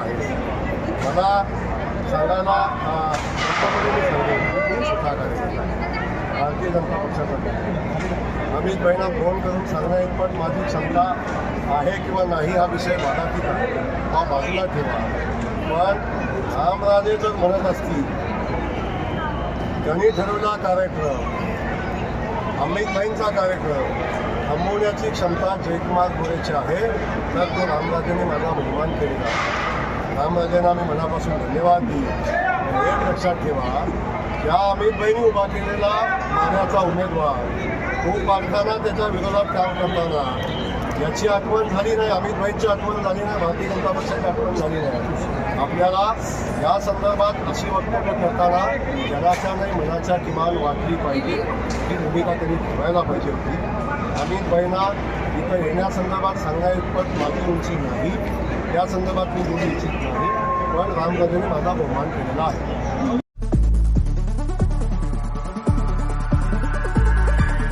मला सांगायला खूप भारतीय जनता पक्षासाठी आम्ही बहिणा फोन करून सांगण्याइतपत माझी क्षमता आहे किंवा नाही हा विषय मला की हा बाजूला ठेवा. पण रामराजे जर म्हणत असतील त्यांनी ठरवला कार्यक्रम अमितभाईंचा कार्यक्रम थांबवण्याची क्षमता जयकुमार गोरेची आहे तर तो रामराजेने माझा बहुमान केलेला आहे. आम्ही मनापासून धन्यवाद देईन एक लक्षात ठेवा या बहिणी उभा केलेला मान्याचा उमेदवार तो पाडताना त्याच्या विरोधात काम करताना याची आठवण झाली नाही अमितभाईंची आठवण झाली नाही भारतीय जनता पक्षाची आठवण झाली नाही. आपल्याला या संदर्भात अशी वक्तव्य करताना जगाच्या नाही मनाच्या किमान वाटली पाहिजे. ही भूमिका त्यांनी ठेवायला पाहिजे होती. अमितभाईंना इथं येण्यासंदर्भात सांगायपत माझी उंची नाही. या संदर्भात मी बोलू इच्छित नाही. पण रामराजेने माझा बहुमान केलेला आहे.